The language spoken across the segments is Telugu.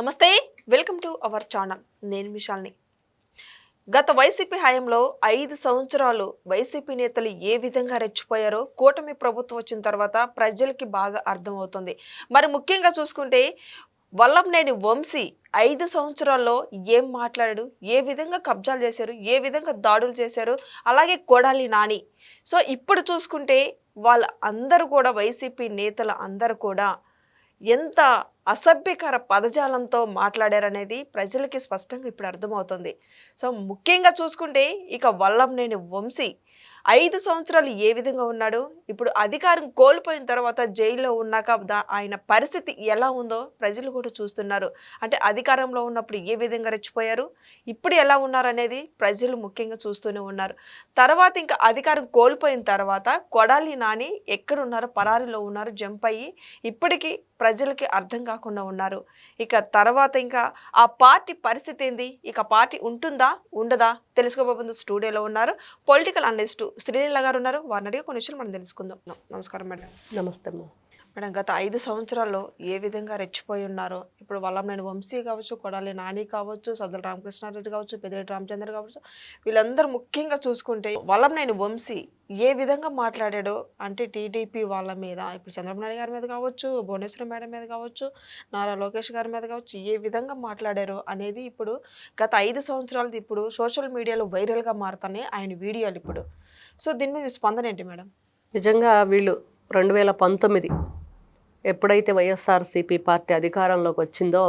నమస్తే వెల్కమ్ టు అవర్ ఛానల్. నేను విశాల్ని. గత వైసీపీ హయాంలో ఐదు సంవత్సరాలు వైసీపీ నేతలు ఏ విధంగా రెచ్చిపోయారో కూటమి ప్రభుత్వం వచ్చిన తర్వాత ప్రజలకి బాగా అర్థమవుతుంది. మరి ముఖ్యంగా చూసుకుంటే వల్లంనేని వంశీ ఐదు సంవత్సరాల్లో ఏం మాట్లాడాడు ఏ విధంగా కబ్జాలు చేశారు ఏ విధంగా దాడులు చేశారు అలాగే కొడాలి నాని. సో ఇప్పుడు చూసుకుంటే వాళ్ళ అందరూ కూడా వైసీపీ నేతలు అందరూ కూడా ఎంత అసభ్యకర పదజాలంతో మాట్లాడారనేది ప్రజలకి స్పష్టంగా ఇప్పుడు అర్థమవుతుంది. సో ముఖ్యంగా చూసుకుంటే ఇక వల్లంనేని వంశీ ఐదు సంవత్సరాలు ఏ విధంగా ఉన్నాడు? ఇప్పుడు అధికారం కోల్పోయిన తర్వాత జైల్లో ఉన్నాక దా- ఆయన పరిస్థితి ఎలా ఉందో ప్రజలు కూడా చూస్తున్నారు. అంటే అధికారంలో ఉన్నప్పుడు ఏ విధంగా రెచ్చిపోయారు? ఇప్పుడు ఎలా ఉన్నారనేది ప్రజలు ముఖ్యంగా చూస్తూనే ఉన్నారు. తర్వాత ఇంకా అధికారం కోల్పోయిన తర్వాత కొడాలి నాని ఎక్కడున్నారో పరారిలో ఉన్నారు జంప్ అయ్యి ఇప్పటికీ ప్రజలకి అర్థం కాకుండా ఉన్నారు. ఇక తర్వాత ఇంకా ఆ పార్టీ పరిస్థితి ఏంది? ఇక పార్టీ ఉంటుందా? ఉండదా? తెలుసుకోబోతుంది స్టూడియోలో ఉన్నారు పొలిటికల్ అనలిస్టు శ్రీలీల గారు ఉన్నారు. వారిని అడిగే కొన్ని విషయాలు మనం తెలుసుకుందాం. నమస్కారం మేడం. నమస్తే మేడం గత ఐదు సంవత్సరాల్లో ఏ విధంగా రెచ్చిపోయి ఉన్నారో ఇప్పుడు వల్లంనేని వంశీ కావచ్చు కొడాలి నాని కావచ్చు సద్దల రామకృష్ణారెడ్డి కావచ్చు పెద్దిరెడ్డి రామచంద్ర కావచ్చు వీళ్ళందరూ ముఖ్యంగా చూసుకుంటే వల్లంనేని వంశీ ఏ విధంగా మాట్లాడాడో అంటే టీడీపీ వాళ్ళ మీద ఇప్పుడు చంద్రబాబు నాయుడు గారి మీద కావచ్చు భువనేశ్వర మేడం మీద కావచ్చు నారా లోకేష్ గారి మీద కావచ్చు ఏ విధంగా మాట్లాడారో అనేది ఇప్పుడు గత ఐదు సంవత్సరాలది ఇప్పుడు సోషల్ మీడియాలో వైరల్గా మారుతున్నాయి ఆయన వీడియోలు ఇప్పుడు. సో దీని మీద స్పందన ఏంటి మేడం? నిజంగా వీళ్ళు రెండు వేల పంతొమ్మిది ఎప్పుడైతే వైఎస్ఆర్సీపీ పార్టీ అధికారంలోకి వచ్చిందో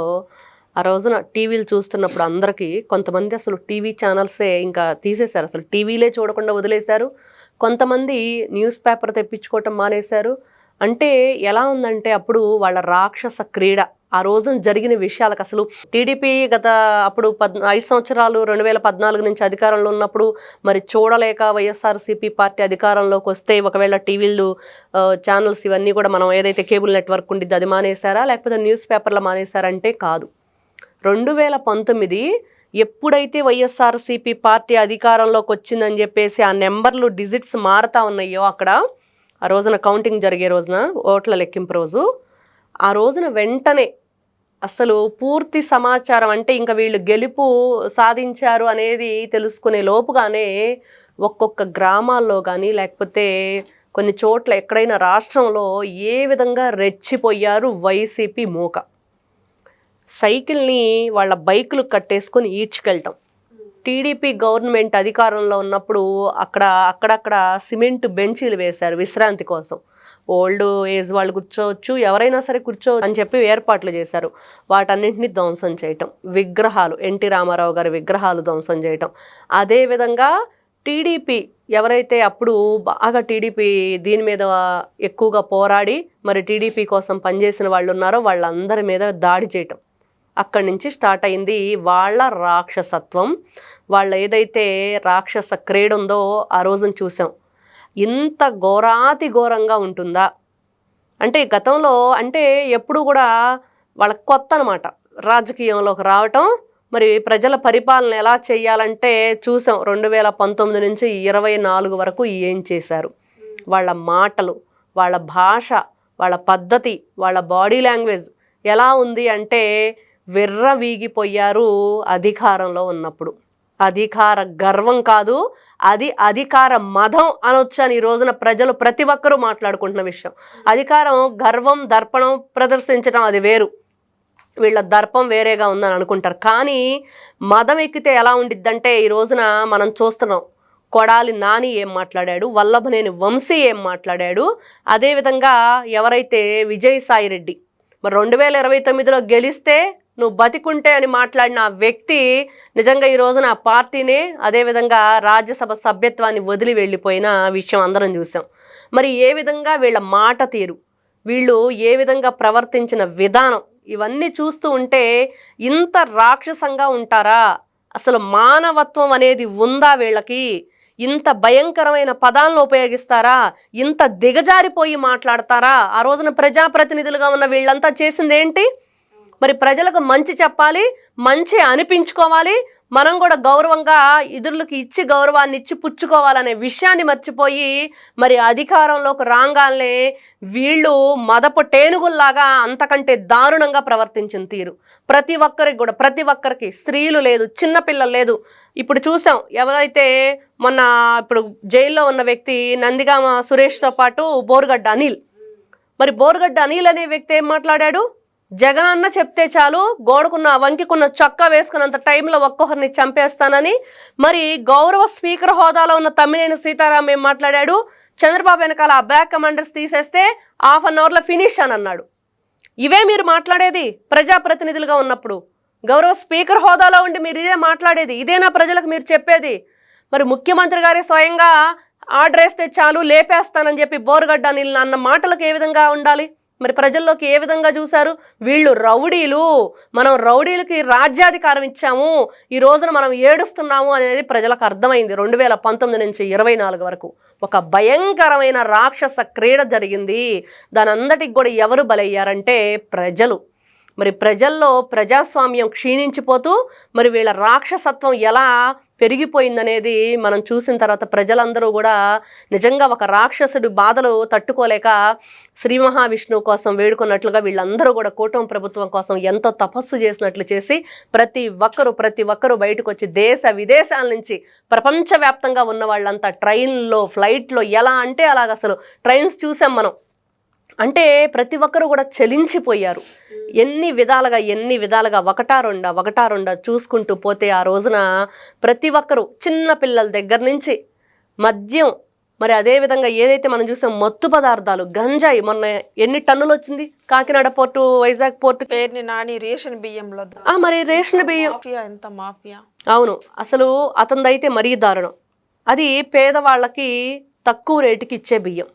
ఆ రోజున టీవీలు చూస్తున్నప్పుడు అందరికీ కొంతమంది అసలు టీవీ ఛానల్సే ఇంకా తీసేశారు. అసలు టీవీలే చూడకుండా వదిలేశారు. కొంతమంది న్యూస్ పేపర్ తెప్పించుకోవటం మానేశారు. అంటే ఎలా ఉందంటే అప్పుడు వాళ్ళ రాక్షస క్రీడ ఆ రోజున జరిగిన విషయాలకు అసలు టీడీపీ గత అప్పుడు పద్ ఐదు సంవత్సరాలు రెండు వేల పద్నాలుగు నుంచి అధికారంలో ఉన్నప్పుడు మరి చూడలేక వైఎస్ఆర్సీపీ పార్టీ అధికారంలోకి వస్తే ఒకవేళ టీవీలు ఛానల్స్ ఇవన్నీ కూడా మనం ఏదైతే కేబుల్ నెట్వర్క్ ఉండిద్ది అది మానేశారా? లేకపోతే న్యూస్ పేపర్లు మానేశారంటే కాదు. రెండు వేల పంతొమ్మిది ఎప్పుడైతే వైఎస్ఆర్సీపీ పార్టీ అధికారంలోకి వచ్చిందని చెప్పేసి ఆ నెంబర్లు డిజిట్స్ మారుతా ఉన్నాయో అక్కడ ఆ రోజున కౌంటింగ్ జరిగే రోజున ఓట్ల లెక్కింపు రోజు. ఆ రోజున వెంటనే అసలు పూర్తి సమాచారం అంటే ఇంకా వీళ్ళు గెలుపు సాధించారు అనేది తెలుసుకునే లోపుగానే ఒక్కొక్క గ్రామాల్లో కానీ లేకపోతే కొన్ని చోట్ల ఎక్కడైనా రాష్ట్రంలో ఏ విధంగా రెచ్చిపోయారు వైసీపీ మూక. సైకిల్ని వాళ్ళ బైకులు కట్టేసుకొని ఈడ్చుకెళ్ళటం. టీడీపీ గవర్నమెంట్ అధికారంలో ఉన్నప్పుడు అక్కడ అక్కడక్కడ సిమెంట్ బెంచీలు వేశారు విశ్రాంతి కోసం. ఓల్డ్ ఏజ్ వాళ్ళు కూర్చోవచ్చు ఎవరైనా సరే కూర్చో అని చెప్పి ఏర్పాట్లు చేశారు. వాటన్నింటినీ ధ్వంసం చేయటం విగ్రహాలు ఎన్టీ రామారావు గారి విగ్రహాలు ధ్వంసం చేయటం. అదేవిధంగా టీడీపీ ఎవరైతే అప్పుడు బాగా టీడీపీ దీని మీద ఎక్కువగా పోరాడి మరి టీడీపీ కోసం పనిచేసిన వాళ్ళు ఉన్నారో వాళ్ళందరి మీద దాడి చేయటం. అక్కడి నుంచి స్టార్ట్ అయింది వాళ్ళ రాక్షసత్వం. వాళ్ళ ఏదైతే రాక్షస క్రీడ ఉందో ఆ రోజున చూసాం. ఇంత ఘోరాతి ఘోరంగా ఉంటుందా? అంటే గతంలో అంటే ఎప్పుడు కూడా వాళ్ళకి కొత్త అనమాట రాజకీయంలోకి రావటం మరి ప్రజల పరిపాలన ఎలా చేయాలంటే చూసాం రెండు వేల పంతొమ్మిది నుంచి ఇరవై నాలుగు వరకు ఏం చేశారు. వాళ్ళ మాటలు వాళ్ళ భాష వాళ్ళ పద్ధతి వాళ్ళ బాడీ లాంగ్వేజ్ ఎలా ఉంది అంటే వెర్ర వీగిపోయారు అధికారంలో ఉన్నప్పుడు. అధికార గర్వం కాదు అది అధికార మదం అనొచ్చు అని ఈ రోజున ప్రజలు ప్రతి ఒక్కరూ మాట్లాడుకుంటున్న విషయం. అధికారం గర్వం దర్పణం ప్రదర్శించడం అది వేరు. వీళ్ళ దర్పం వేరేగా ఉందని అనుకుంటారు. కానీ మదం ఎక్కితే ఎలా ఉండిద్దంటే ఈ రోజున మనం చూస్తున్నాం. కొడాలి నాని ఏం మాట్లాడాడు? వల్లభనేని వంశీ ఏం మాట్లాడాడు? అదేవిధంగా ఎవరైతే విజయసాయి రెడ్డి మరి రెండు వేల ఇరవై తొమ్మిదిలో గెలిస్తే నువ్వు బతికుంటే అని మాట్లాడిన ఆ వ్యక్తి నిజంగా ఈ రోజున ఆ పార్టీనే అదేవిధంగా రాజ్యసభ సభ్యత్వాన్ని వదిలి వెళ్ళిపోయిన విషయం అందరం చూసాం. మరి ఏ విధంగా వీళ్ళ మాట తీరు? వీళ్ళు ఏ విధంగా ప్రవర్తించిన విధానం? ఇవన్నీ చూస్తూ ఉంటే ఇంత రాక్షసంగా ఉంటారా? అసలు మానవత్వం అనేది ఉందా వీళ్ళకి? ఇంత భయంకరమైన పదాలను ఉపయోగిస్తారా? ఇంత దిగజారిపోయి మాట్లాడతారా? ఆ రోజున ప్రజాప్రతినిధులుగా ఉన్న వీళ్ళంతా చేసింది ఏంటి మరి ప్రజలకు మంచి చెప్పాలి మంచి అనిపించుకోవాలి మనం కూడా గౌరవంగా ఇతరులకు ఇచ్చి గౌరవాన్ని ఇచ్చి పుచ్చుకోవాలనే విషయాన్ని మర్చిపోయి మరి అధికారంలోకి రాగానే వీళ్ళు మదపు టేనుగుల్లాగా అంతకంటే దారుణంగా ప్రవర్తించిన తీరు. ప్రతి ఒక్కరికి కూడా ప్రతి ఒక్కరికి స్త్రీలు లేదు చిన్నపిల్లలు లేదు. ఇప్పుడు చూసాం ఎవరైతే మొన్న ఇప్పుడు జైల్లో ఉన్న వ్యక్తి నందిగామ సురేష్తో పాటు బోరుగడ్డ అనిల్. మరి బోరుగడ్డ అనిల్ అనే వ్యక్తి ఏం మాట్లాడాడు? జగన్ అన్న చెప్తే చాలు గోడకున్న వంకికున్న చొక్కా వేసుకున్నంత టైంలో ఒక్కొక్కరిని చంపేస్తానని. మరి గౌరవ స్పీకర్ హోదాలో ఉన్న తమ్మినేని సీతారాం ఏం మాట్లాడాడు? చంద్రబాబు వెనకాల ఆ బ్లాక్ కమాండర్స్ తీసేస్తే హాఫ్ అన్ అవర్లో ఫినిష్ అని అన్నాడు. ఇవే మీరు మాట్లాడేది ప్రజాప్రతినిధులుగా ఉన్నప్పుడు. గౌరవ స్పీకర్ హోదాలో ఉండి మీరు ఇదే మాట్లాడేది ఇదేనా ప్రజలకు మీరు చెప్పేది? మరి ముఖ్యమంత్రి గారే స్వయంగా ఆర్డర్ వేస్తే చాలు లేపేస్తానని చెప్పి బోరుగడ్డ నీళ్ళు అన్న మాటలకు ఏ విధంగా ఉండాలి? మరి ప్రజల్లోకి ఏ విధంగా చూశారు? వీళ్ళు రౌడీలు. మనం రౌడీలకి రాజ్యాధికారం ఇచ్చాము. ఈ రోజున మనం ఏడుస్తున్నాము అనేది ప్రజలకు అర్థమైంది. రెండు వేల పంతొమ్మిది నుంచి ఇరవై నాలుగు వరకు ఒక భయంకరమైన రాక్షస క్రీడ జరిగింది. దాని అందటికి కూడా ఎవరు బలయ్యారంటే ప్రజలు. మరి ప్రజల్లో ప్రజాస్వామ్యం క్షీణించిపోతూ మరి వీళ్ళ రాక్షసత్వం ఎలా పెరిగిపోయిందనేది మనం చూసిన తర్వాత ప్రజలందరూ కూడా నిజంగా ఒక రాక్షసుడి బాధలు తట్టుకోలేక శ్రీ మహావిష్ణువు కోసం వేడుకున్నట్లుగా వీళ్ళందరూ కూడా కూటమి ప్రభుత్వం కోసం ఎంతో తపస్సు చేసినట్లు చేసి ప్రతి ఒక్కరు ప్రతి ఒక్కరు బయటకు వచ్చి దేశ విదేశాల నుంచి ప్రపంచవ్యాప్తంగా ఉన్న వాళ్ళంతా ట్రైన్లో ఫ్లైట్లో ఎలా అంటే అలాగ అసలు. ట్రైన్స్ చూసాం మనం. అంటే ప్రతి ఒక్కరు కూడా చలించిపోయారు. ఎన్ని విధాలుగా ఎన్ని విధాలుగా ఒకటా రెండా ఒకటా రెండా చూసుకుంటూ పోతే ఆ రోజున ప్రతి ఒక్కరు చిన్న పిల్లల దగ్గర నుంచి మద్యం మరి అదే విధంగా ఏదైతే మనం చూసాం మత్తు పదార్థాలు గంజాయి మొన్న ఎన్ని టన్నులు వచ్చింది? Kakinada port Vizag port. పేరుని నాని రేషన్ బియ్యంలో మరి రేషన్ బియ్యం ఎంత మాఫియా? అవును అసలు అతనిదైతే మరీ దారుణం. అది పేదవాళ్ళకి తక్కువ రేటుకి ఇచ్చే బియ్యం.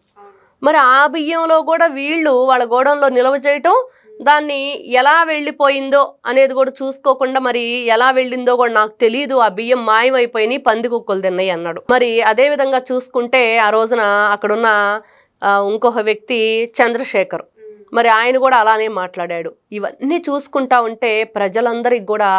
మరి ఆ బియ్యంలో కూడా వీళ్ళు వాళ్ళ గోడంలో నిల్వ చేయటం దాన్ని ఎలా వెళ్ళిపోయిందో అనేది కూడా చూసుకోకుండా మరి ఎలా వెళ్ళిందో కూడా నాకు తెలియదు ఆ బియ్యం మాయమైపోయినాయి పంది కుక్కలు తిన్నాయి అన్నాడు. మరి అదే విధంగా చూసుకుంటే ఆ రోజున అక్కడున్న ఇంకొక వ్యక్తి చంద్రశేఖర్. మరి ఆయన కూడా అలానే మాట్లాడాడు. ఇవన్నీ చూసుకుంటా ఉంటే ప్రజలందరికి కూడా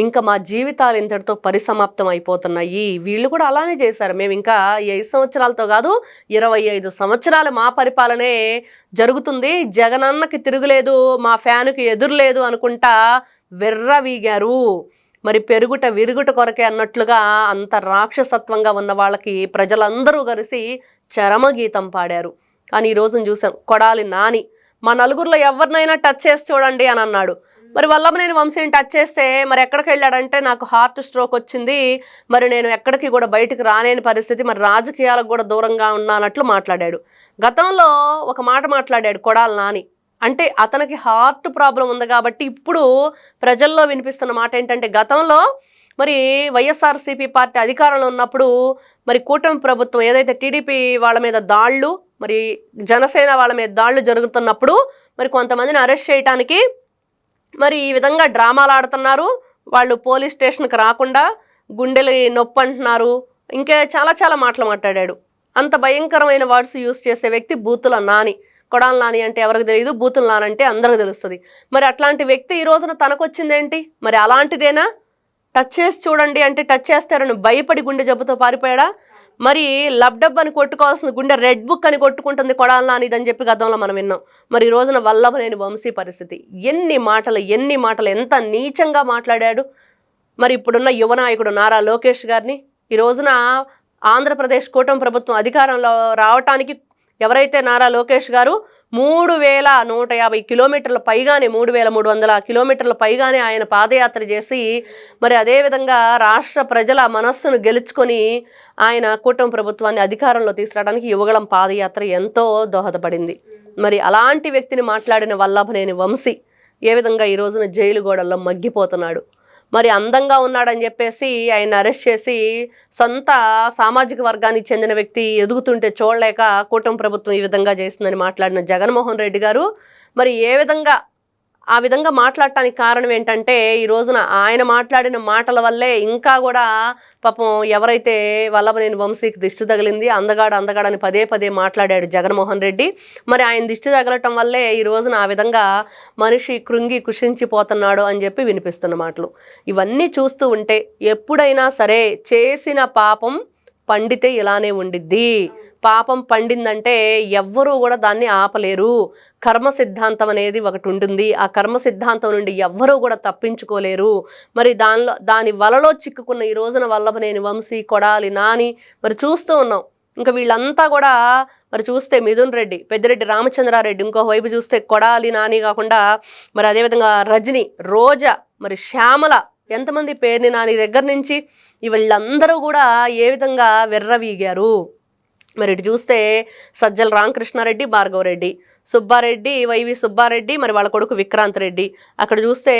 ఇంకా మా జీవితాలు ఇంతటితో పరిసమాప్తం అయిపోతున్నాయి. వీళ్ళు కూడా అలానే చేశారు. మేము ఇంకా ఐదు సంవత్సరాలతో కాదు ఇరవై ఐదు సంవత్సరాలు మా పరిపాలనే జరుగుతుంది. జగనన్నకి తిరుగులేదు మా ఫ్యాన్కి ఎదురులేదు అనుకుంటా వెర్రవీగారు మరి పెరుగుట విరుగుట కొరకే అన్నట్లుగా అంత రాక్షసత్వంగా ఉన్న వాళ్ళకి ప్రజలందరూ కలిసి చరమగీతం పాడారు. కానీ ఈ రోజును చూసాం కొడాలి నాని. మా నలుగురిలో ఎవరినైనా టచ్ చేసి చూడండి అని అన్నాడు. మరి వల్లభనేని వంశీని టచ్ చేస్తే మరి ఎక్కడికి వెళ్ళాడంటే నాకు హార్ట్ స్ట్రోక్ వచ్చింది. మరి నేను ఎక్కడికి కూడా బయటికి రానేని పరిస్థితి మరి రాజకీయాలకు కూడా దూరంగా ఉన్నానట్లు మాట్లాడాడు. గతంలో ఒక మాట మాట్లాడాడు కొడాలి నాని. అంటే అతనికి హార్ట్ ప్రాబ్లం ఉంది కాబట్టి ఇప్పుడు ప్రజల్లో వినిపిస్తున్న మాట ఏంటంటే గతంలో మరి వైఎస్ఆర్సీపీ పార్టీ అధికారంలో ఉన్నప్పుడు మరి కూటమి ప్రభుత్వం ఏదైతే టీడీపీ వాళ్ళ మీద దాళ్ళు మరి జనసేన వాళ్ళ మీద దాళ్ళు జరుగుతున్నప్పుడు మరి కొంతమందిని అరెస్ట్ చేయడానికి మరి ఈ విధంగా డ్రామాలు ఆడుతున్నారు. వాళ్ళు పోలీస్ స్టేషన్కి రాకుండా గుండెలు నొప్పి అంటున్నారు. ఇంకా చాలా చాలా మాటలు మాట్లాడాడు. అంత భయంకరమైన వర్డ్స్ యూస్ చేసే వ్యక్తి బూతుల నాని. కొడాల నాని అంటే ఎవరికి తెలియదు బూతుల నాని అంటే అందరికి తెలుస్తుంది. మరి అట్లాంటి వ్యక్తి ఈ రోజున తనకు వచ్చిందేంటి మరి అలాంటిదేనా? టచ్ చేసి చూడండి అంటే టచ్ చేస్తారని భయపడి గుండె జబ్బుతో పారిపోయాడా? మరి లబ్డబ్ అని కొట్టుకోవాల్సిన గుండె రెడ్ బుక్ అని కొట్టుకుంటుంది కొడాలి అని ఇదని చెప్పి గతంలో మనం విన్నాం. మరి ఈ రోజున వల్లభనేని వంశీ పరిస్థితి. ఎన్ని మాటలు ఎన్ని మాటలు ఎంత నీచంగా మాట్లాడాడు. మరి ఇప్పుడున్న యువ నాయకుడు నారా లోకేష్ గారిని ఈ రోజున ఆంధ్రప్రదేశ్ కూటమి ప్రభుత్వం అధికారంలో రావటానికి ఎవరైతే నారా లోకేష్ గారు మూడు వేల నూట యాభై కిలోమీటర్ల పైగానే మూడు వేల మూడు వందల కిలోమీటర్ల పైగానే ఆయన పాదయాత్ర చేసి మరి అదేవిధంగా రాష్ట్ర ప్రజల మనస్సును గెలుచుకొని ఆయన కూటమి ప్రభుత్వాన్ని అధికారంలో తీసుకురావడానికి యువగళం పాదయాత్ర ఎంతో దోహదపడింది. మరి అలాంటి వ్యక్తిని మాట్లాడిన వల్లభనేని వంశీ ఏ విధంగా ఈ రోజున జైలు గోడల్లో మగ్గిపోతున్నాడు? మరి అందంగా ఉన్నాడని చెప్పేసి ఆయన అరెస్ట్ చేసి సొంత సామాజిక వర్గానికి చెందిన వ్యక్తి ఎదుగుతుంటే చూడలేక కూటమి ప్రభుత్వం ఈ విధంగా చేస్తుందని మాట్లాడిన జగన్మోహన్ రెడ్డి గారు. మరి ఏ విధంగా ఆ విధంగా మాట్లాడటానికి కారణం ఏంటంటే ఈ రోజున ఆయన మాట్లాడిన మాటల వల్లే ఇంకా కూడా పాపం ఎవరైతే వల్లభనేని వంశీకి దిష్టి తగిలింది అందగాడు అందగాడని పదే పదే మాట్లాడాడు జగన్మోహన్ రెడ్డి. మరి ఆయన దిష్టి తగలటం వల్లే ఈ రోజున ఆ విధంగా మనిషి కృంగి కుషించిపోతున్నాడు అని చెప్పి వినిపిస్తున్న మాటలు. ఇవన్నీ చూస్తూ ఉంటే ఎప్పుడైనా సరే చేసిన పాపం పండితే ఇలానే ఉండిద్ది. పాపం పండిందంటే ఎవ్వరూ కూడా దాన్ని ఆపలేరు. కర్మ సిద్ధాంతం అనేది ఒకటి ఉంటుంది. ఆ కర్మ సిద్ధాంతం నుండి ఎవ్వరూ కూడా తప్పించుకోలేరు. మరి దానిలో దాని వలలో చిక్కుకున్న ఈ రోజున వల్లభనేని వంశీ కొడాలి నాని మరి చూస్తూ ఉన్నాం. ఇంకా వీళ్ళంతా కూడా మరి చూస్తే మిథున్ రెడ్డి పెద్దిరెడ్డి రామచంద్రారెడ్డి ఇంకో వైపు చూస్తే కొడాలి నాని కాకుండా మరి అదేవిధంగా రజని రోజా మరి శ్యామల ఎంతమంది పేరుని నాని దగ్గర నుంచి వీళ్ళందరూ కూడా ఏ విధంగా వెర్రవీగారు? మరి ఇటు చూస్తే సజ్జల రామకృష్ణారెడ్డి భార్గవరెడ్డి సుబ్బారెడ్డి వైవి సుబ్బారెడ్డి మరి వాళ్ళ కొడుకు విక్రాంత్ రెడ్డి అక్కడ చూస్తే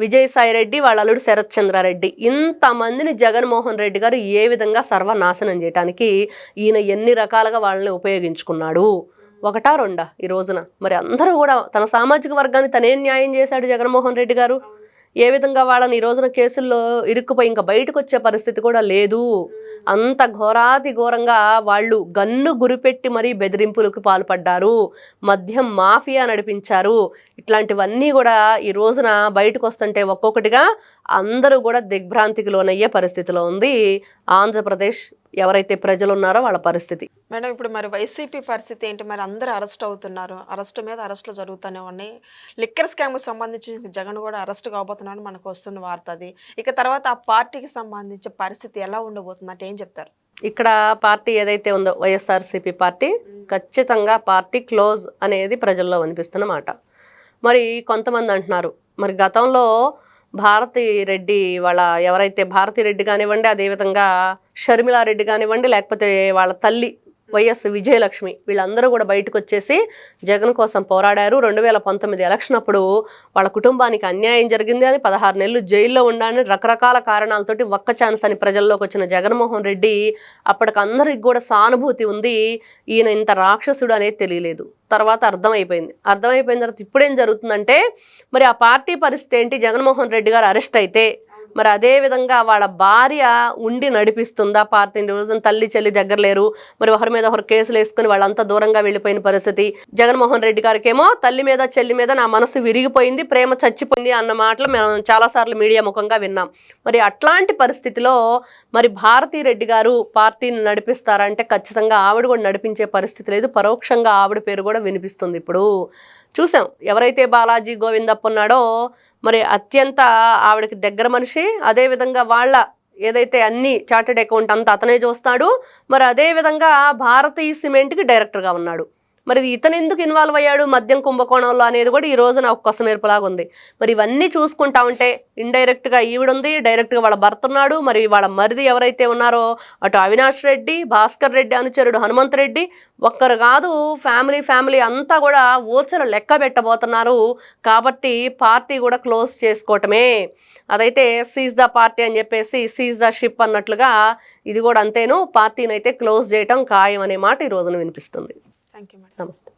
విజయసాయి రెడ్డి వాళ్ళ అల్లుడు శరత్ చంద్రారెడ్డి ఇంతమందిని జగన్మోహన్ రెడ్డి గారు ఏ విధంగా సర్వనాశనం చేయడానికి ఈయన ఎన్ని రకాలుగా వాళ్ళని ఉపయోగించుకున్నాడు? ఒకటా రెండా ఈ రోజున? మరి అందరూ కూడా తన సామాజిక వర్గాన్ని తనేం న్యాయం చేశాడు జగన్మోహన్ రెడ్డి గారు. ఏ విధంగా వాళ్ళని ఈ రోజున కేసుల్లో ఇరుక్కుపోయి ఇంకా బయటకు వచ్చే పరిస్థితి కూడా లేదు. అంత ఘోరాతి ఘోరంగా వాళ్ళు గన్ను గురిపెట్టి మరీ బెదిరింపులకు పాల్పడ్డారు. మద్యం మాఫియా నడిపించారు. ఇట్లాంటివన్నీ కూడా ఈ రోజున బయటకు వస్తుంటే ఒక్కొక్కటిగా అందరూ కూడా దిగ్భ్రాంతికి లోనయ్యే పరిస్థితిలో ఉంది. ఆంధ్రప్రదేశ్ ఎవరైతే ప్రజలు ఉన్నారో వాళ్ళ పరిస్థితి. మేడం ఇప్పుడు మరి వైసీపీ పరిస్థితి ఏంటి? మరి అందరూ అరెస్ట్ అవుతున్నారు. అరెస్ట్ మీద అరెస్టులు జరుగుతూనే ఉన్నాయి. లిక్కర్ స్కామ్కి సంబంధించి జగన్ కూడా అరెస్ట్ కాబోతున్నాడు మనకు వస్తున్న వార్త అది. ఇక తర్వాత ఆ పార్టీకి సంబంధించి పరిస్థితి ఎలా ఉండబోతుంది అంటే ఏం చెప్తారు? ఇక్కడ పార్టీ ఏదైతే ఉందో వైఎస్ఆర్సీపీ పార్టీ ఖచ్చితంగా పార్టీ క్లోజ్ అనేది ప్రజల్లో వినిపిస్తున్న మాట. మరి కొంతమంది అంటున్నారు మరి గతంలో భారతి రెడ్డి వాళ్ళ ఎవరైతే భారతి రెడ్డి కానివ్వండి అదేవిధంగా షర్మిలారెడ్డి కానివ్వండి లేకపోతే వాళ్ళ తల్లి వైఎస్ విజయలక్ష్మి వీళ్ళందరూ కూడా బయటకు వచ్చేసి జగన్ కోసం పోరాడారు. రెండు వేల పంతొమ్మిది ఎలక్షన్ అప్పుడు వాళ్ళ కుటుంబానికి అన్యాయం జరిగింది. అని పదహారు నెలలు జైల్లో ఉండాలని రకరకాల కారణాలతోటి ఒక్క ఛాన్స్ అని ప్రజల్లోకి వచ్చిన జగన్మోహన్ రెడ్డి అప్పటికందరికి కూడా సానుభూతి ఉంది. ఈయన ఇంత రాక్షసుడు అనేది తెలియలేదు. తర్వాత అర్థమైపోయింది. అర్థమైపోయిన తర్వాత ఇప్పుడేం జరుగుతుందంటే మరి ఆ పార్టీ పరిస్థితి ఏంటి? జగన్మోహన్ రెడ్డి గారు అరెస్ట్ అయితే మరి అదే విధంగా వాళ్ళ భార్య ఉండి నడిపిస్తుందా పార్టీని రోజున? తల్లి చెల్లి దగ్గర లేరు. మరి ఒకరి మీద ఒకరు కేసులు వేసుకుని వాళ్ళంతా దూరంగా వెళ్ళిపోయిన పరిస్థితి. జగన్మోహన్ రెడ్డి గారికేమో తల్లి మీద చెల్లి మీద నా మనసు విరిగిపోయింది ప్రేమ చచ్చిపోయింది అన్న మాటలు మేము చాలాసార్లు మీడియా ముఖంగా విన్నాం. మరి అట్లాంటి పరిస్థితిలో మరి భారతీ రెడ్డి గారు పార్టీని నడిపిస్తారంటే ఖచ్చితంగా ఆవిడ కూడా నడిపించే పరిస్థితి లేదు. పరోక్షంగా ఆవిడ పేరు కూడా వినిపిస్తుంది ఇప్పుడు. చూసాం. ఎవరైతే బాలాజీ గోవిందప్ప ఉన్నాడో మరి అత్యంత ఆవిడకి దగ్గర మనిషి. అదేవిధంగా వాళ్ళ ఏదైతే అన్ని చార్టెడ్ అకౌంట్ అంతా అతనే చూస్తాడు. మరి అదేవిధంగా భారతీయ సిమెంట్కి డైరెక్టర్గా ఉన్నాడు. మరి ఇతను ఎందుకు ఇన్వాల్వ్ అయ్యాడు మద్యం కుంభకోణంలో అనేది కూడా ఈ రోజు నాకు కొస మెరుపులాగా ఉంది. మరి ఇవన్నీ చూసుకుంటా ఉంటే ఇండైరెక్ట్గా ఈవిడుంది డైరెక్ట్గా వాళ్ళ భర్త ఉన్నాడు మరి వాళ్ళ మరిది ఎవరైతే ఉన్నారో అటు అవినాష్ రెడ్డి భాస్కర్ రెడ్డి అనుచరుడు హనుమంత్ రెడ్డి ఒక్కరు కాదు ఫ్యామిలీ ఫ్యామిలీ అంతా కూడా ఓచలు లెక్క పెట్టబోతున్నారు. కాబట్టి పార్టీ కూడా క్లోజ్ చేసుకోవటమే. అదైతే సీజ్ ద పార్టీ అని చెప్పేసి సీజ్ ద షిప్ అన్నట్లుగా ఇది కూడా అంతేను. పార్టీని అయితే క్లోజ్ చేయటం ఖాయం అనే మాట ఈ రోజున వినిపిస్తుంది. థ్యాంక్ యూ మేడం నమస్తే